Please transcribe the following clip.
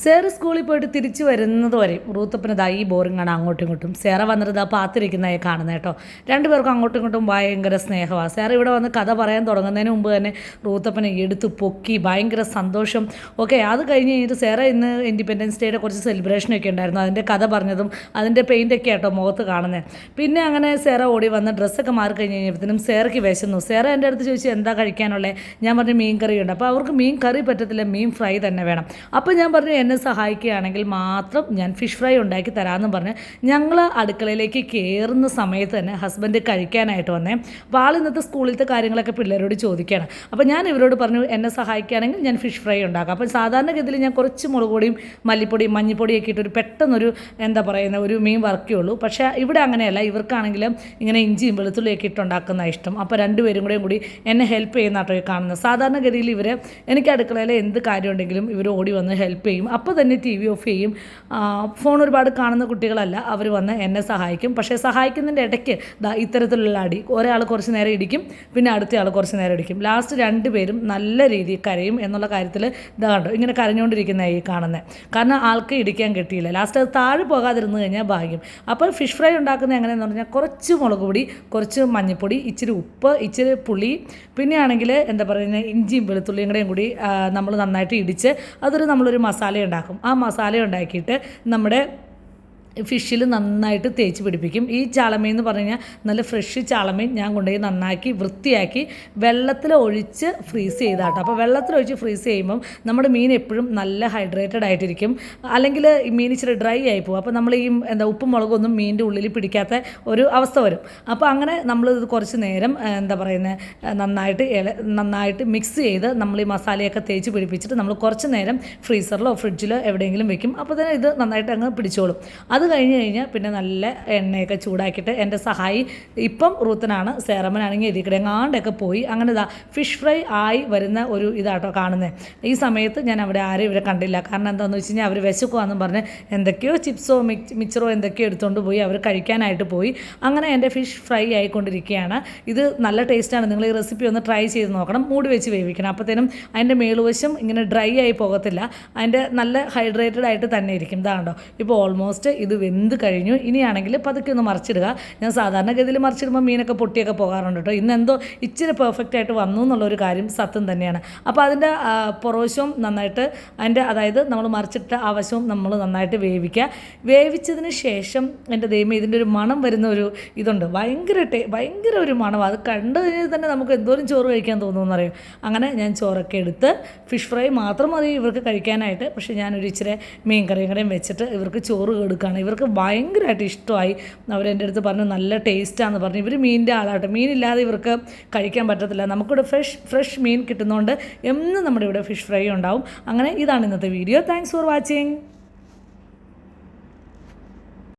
സേറ് സ്കൂളിൽ പോയിട്ട് തിരിച്ചു വരുന്നത് വരെ റൂത്തപ്പന് ദാ ഈ ബോറിങ്ങാണ് അങ്ങോട്ടും ഇങ്ങോട്ടും. സേറ വന്നിട്ട് പാത്തിരിക്കുന്നതായി കാണുന്നത് കേട്ടോ. രണ്ടുപേർക്കും അങ്ങോട്ടും ഇങ്ങോട്ടും ഭയങ്കര സ്നേഹമാണ് സേറ ഇവിടെ വന്ന് കഥ പറയാൻ തുടങ്ങുന്നതിന് മുമ്പ് തന്നെ റൂത്തപ്പനെ എടുത്ത് പൊക്കി ഭയങ്കര സന്തോഷം. ഓക്കെ അത് കഴിഞ്ഞ് കഴിഞ്ഞിട്ട് സേറ ഇന്ന് ഇൻഡിപെൻഡൻസ് ഡേയുടെ കുറച്ച് സെലിബ്രേഷനൊക്കെ ഉണ്ടായിരുന്നു. അതിന്റെ കഥ പറഞ്ഞതും അതിന്റെ പെയിന്റൊക്കെ ആട്ടോ മുഖത്ത് കാണുന്നത് പിന്നെ അങ്ങനെ സേറ ഓടി വന്ന് ഡ്രസ്സൊക്കെ മാറി കഴിഞ്ഞ് കഴിഞ്ഞപ്പോഴത്തേനും സേറയ്ക്ക് വിശന്നു സേറ എന്റെ അടുത്ത് ചോദിച്ചു എന്താ കഴിക്കാനുള്ളത് ഞാൻ പറഞ്ഞു മീൻ കറിയുണ്ട്. അപ്പോൾ അവർക്ക് മീൻ കറി പറ്റത്തില്ല മീൻ ഫ്രൈ തന്നെ വേണം. അപ്പോൾ ഞാൻ പറഞ്ഞു എന്നെ സഹായിക്കുകയാണെങ്കിൽ മാത്രം ഞാൻ ഫിഷ് ഫ്രൈ ഉണ്ടാക്കി തരാമെന്ന് പറഞ്ഞ് ഞങ്ങൾ അടുക്കളയിലേക്ക് കയറുന്ന സമയത്ത് തന്നെ ഹസ്ബൻഡ് കഴിക്കാനായിട്ട് വന്നേ. അപ്പോൾ ഇന്നത്തെ സ്കൂളിലത്തെ കാര്യങ്ങളൊക്കെ പിള്ളേരോട് ചോദിക്കുകയാണ്. അപ്പോൾ ഞാൻ ഇവരോട് പറഞ്ഞു എന്നെ സഹായിക്കുകയാണെങ്കിൽ ഞാൻ ഫിഷ് ഫ്രൈ ഉണ്ടാക്കാം. അപ്പോൾ സാധാരണഗതിയിൽ ഞാൻ കുറച്ച് മുളക് പൊടിയും മല്ലിപ്പൊടിയും മഞ്ഞൾപ്പൊടിയൊക്കെ ഇട്ടൊരു പെട്ടെന്നൊരു എന്താ പറയുന്ന ഒരു മീൻ വർക്കുള്ളൂ പക്ഷേ ഇവിടെ അങ്ങനെയല്ല. ഇവർക്കാണെങ്കിൽ ഇങ്ങനെ ഇഞ്ചിയും വെളുത്തുള്ളിയൊക്കെ ഇട്ടുണ്ടാക്കുന്ന ഇഷ്ടം. അപ്പോൾ രണ്ടുപേരും കൂടെയും കൂടി എന്നെ ഹെൽപ്പ് ചെയ്യുന്ന കാണുന്നത്. സാധാരണഗതിയിൽ ഇവർ എനിക്ക് അടുക്കളയിൽ എന്ത് കാര്യമുണ്ടെങ്കിലും ഇവർ ഓടി വന്ന് ഹെൽപ്പ് ചെയ്യും. അപ്പോൾ തന്നെ ടി വി ഓഫ് ചെയ്യും. ഫോൺ ഒരുപാട് കാണുന്ന കുട്ടികളല്ല. അവർ വന്ന് എന്നെ സഹായിക്കും. പക്ഷേ സഹായിക്കുന്നതിന്റെ ഇടയ്ക്ക് ഇത്തരത്തിലുള്ള അടി. ഒരാൾ കുറച്ച് നേരം ഇടിക്കും പിന്നെ അടുത്തയാൾ കുറച്ച് നേരം ഇടിക്കും. ലാസ്റ്റ് രണ്ട് പേരും നല്ല രീതിയിൽ കരയും എന്നുള്ള കാര്യത്തിൽ ഇതാ കണ്ടോ ഇങ്ങനെ കരഞ്ഞുകൊണ്ടിരിക്കുന്ന ഈ കാണുന്നത് കാരണം ആൾക്ക് ഇടിക്കാൻ കിട്ടിയില്ല. ലാസ്റ്റ് അത് താഴെ പോകാതിരുന്ന് കഴിഞ്ഞാൽ ഭാഗ്യം. അപ്പോൾ ഫിഷ് ഫ്രൈ ഉണ്ടാക്കുന്നത് എങ്ങനെയെന്ന് പറഞ്ഞാൽ കുറച്ച് മുളക് പൊടി കുറച്ച് മഞ്ഞൾപ്പൊടി ഇച്ചിരി ഉപ്പ് ഇച്ചിരി പുളി പിന്നെ ആണെങ്കിൽ എന്താ പറയുന്നത് ഇഞ്ചിയും വെളുത്തുള്ളിയും കൂടെയും കൂടി നമ്മൾ നന്നായിട്ട് ഇടിച്ച് അതൊരു നമ്മളൊരു മസാല ഉണ്ടാക്കും. ആ മസാല ഉണ്ടാക്കിയിട്ട് നമ്മുടെ ഫിഷിൽ നന്നായിട്ട് തേച്ച് പിടിപ്പിക്കും. ഈ ചാളമീൻ എന്ന് പറഞ്ഞു കഴിഞ്ഞാൽ നല്ല ഫ്രഷ് ചാളമീൻ ഞാൻ കൊണ്ടുപോയി നന്നാക്കി വൃത്തിയാക്കി വെള്ളത്തിൽ ഒഴിച്ച് ഫ്രീസ് ചെയ്താട്ടോ. അപ്പോൾ വെള്ളത്തിൽ ഒഴിച്ച് ഫ്രീസ് ചെയ്യുമ്പം നമ്മുടെ മീൻ എപ്പോഴും നല്ല ഹൈഡ്രേറ്റഡ് ആയിട്ടിരിക്കും. അല്ലെങ്കിൽ മീൻ ഇച്ചിരി ഡ്രൈ ആയി പോകും. അപ്പോൾ നമ്മൾ ഈ എന്താ ഉപ്പും മുളകൊന്നും മീനിന്റെ ഉള്ളിൽ പിടിക്കാത്ത ഒരു അവസ്ഥ വരും. അപ്പോൾ അങ്ങനെ നമ്മൾ ഇത് കുറച്ച് നേരം എന്താ പറയുന്നത് നന്നായിട്ട് ഇല നന്നായിട്ട് മിക്സ് ചെയ്ത് നമ്മൾ ഈ മസാലയൊക്കെ തേച്ച് പിടിപ്പിച്ചിട്ട് നമ്മൾ കുറച്ച് നേരം ഫ്രീസറിലോ ഫ്രിഡ്ജിലോ എവിടെയെങ്കിലും വെക്കും. അപ്പോൾ തന്നെ ഇത് നന്നായിട്ട് അങ്ങ് പിടിച്ചോളും. അത് കഴിഞ്ഞ് കഴിഞ്ഞാൽ പിന്നെ നല്ല എണ്ണയൊക്കെ ചൂടാക്കിയിട്ട് എന്റെ സഹായി ഇപ്പം റൂത്തനാണ് സേറമനാണെങ്കിൽ ഇതിൽ കൂടെ എങ്ങാണ്ടൊക്കെ പോയി അങ്ങനെ ഇതാ ഫിഷ് ഫ്രൈ ആയി വരുന്ന ഒരു ഇതാട്ടോ കാണുന്നത് ഈ സമയത്ത് ഞാൻ അവിടെ ആരും ഇവരെ കണ്ടില്ല. കാരണം എന്താണെന്ന് വെച്ച് കഴിഞ്ഞാൽ അവർ വിശക്കുവാന്നും പറഞ്ഞ് എന്തൊക്കെയോ ചിപ്സോ മിച്ചറോ എന്തൊക്കെയോ എടുത്തുകൊണ്ട് പോയി അവർ കഴിക്കാനായിട്ട് പോയി. അങ്ങനെ എന്റെ ഫിഷ് ഫ്രൈ ആയിക്കൊണ്ടിരിക്കുകയാണ് ഇത് നല്ല ടേസ്റ്റാണ്. നിങ്ങൾ ഈ റെസിപ്പി ഒന്ന് ട്രൈ ചെയ്ത് നോക്കണം. മൂടി വെച്ച് വേവിക്കണം. അപ്പോഴത്തേനും അതിന്റെ മേളുവശം ഇങ്ങനെ ഡ്രൈ ആയി പോകത്തില്ല. അതിന്റെ നല്ല ഹൈഡ്രേറ്റഡ് ആയിട്ട് തന്നെ ഇരിക്കും. ഇതാണോ ഇപ്പോൾ ഓൾമോസ്റ്റ് ഇത് വെന്ത് കഴിഞ്ഞു. ഇനിയാണെങ്കിൽ പതുക്കെ ഒന്ന് മറിച്ചിടുക. ഞാൻ സാധാരണഗതിയിൽ മറിച്ചിടുമ്പോൾ മീനൊക്കെ പൊട്ടിയൊക്കെ പോകാറുണ്ട് കേട്ടോ. ഇന്ന് എന്തോ ഇച്ചിരി പെർഫെക്റ്റ് ആയിട്ട് വന്നു എന്നുള്ളൊരു കാര്യം സത്യം തന്നെയാണ്. അപ്പോൾ അതിന്റെ പുറവശവും നന്നായിട്ട് അതിന്റെ അതായത് നമ്മൾ മറിച്ചിട്ട ആ വശവും നമ്മൾ നന്നായിട്ട് വേവിക്കുക. വേവിച്ചതിന് ശേഷം എന്റെ ദൈവം ഇതിന്റെ ഒരു മണം വരുന്ന ഒരു ഇതുണ്ട്. ഭയങ്കര ടേ ഭയങ്കര ഒരു മണം അത് കണ്ടു കഴിഞ്ഞാൽ തന്നെ നമുക്ക് എന്തോരം ചോറ് കഴിക്കാൻ തോന്നുമെന്ന് അറിയും അങ്ങനെ ഞാൻ ചോറൊക്കെ എടുത്ത് ഫിഷ് ഫ്രൈ മാത്രം മതി ഇവർക്ക് കഴിക്കാനായിട്ട്. പക്ഷേ ഞാനൊരു ഇച്ചിരി മീൻ കറിയും കറിയും വെച്ചിട്ട് ഇവർക്ക് ചോറ് കൊടുക്കുകയാണ് ഇവർക്ക് ഭയങ്കരമായിട്ട് ഇഷ്ടമായി. അവരെന്റെ അടുത്ത് പറഞ്ഞു നല്ല ടേസ്റ്റാന്ന് പറഞ്ഞു. ഇവർ മീനിന്റെ ആളാട്ടെ. മീനില്ലാതെ ഇവർക്ക് കഴിക്കാൻ പറ്റത്തില്ല. നമുക്കിവിടെ ഫ്രഷ് ഫ്രഷ് മീൻ കിട്ടുന്നതുകൊണ്ട് എന്നും നമ്മുടെ ഇവിടെ ഫിഷ് ഫ്രൈ ഉണ്ടാവും. അങ്ങനെ ഇതാണ് ഇന്നത്തെ വീഡിയോ. Thanks for watching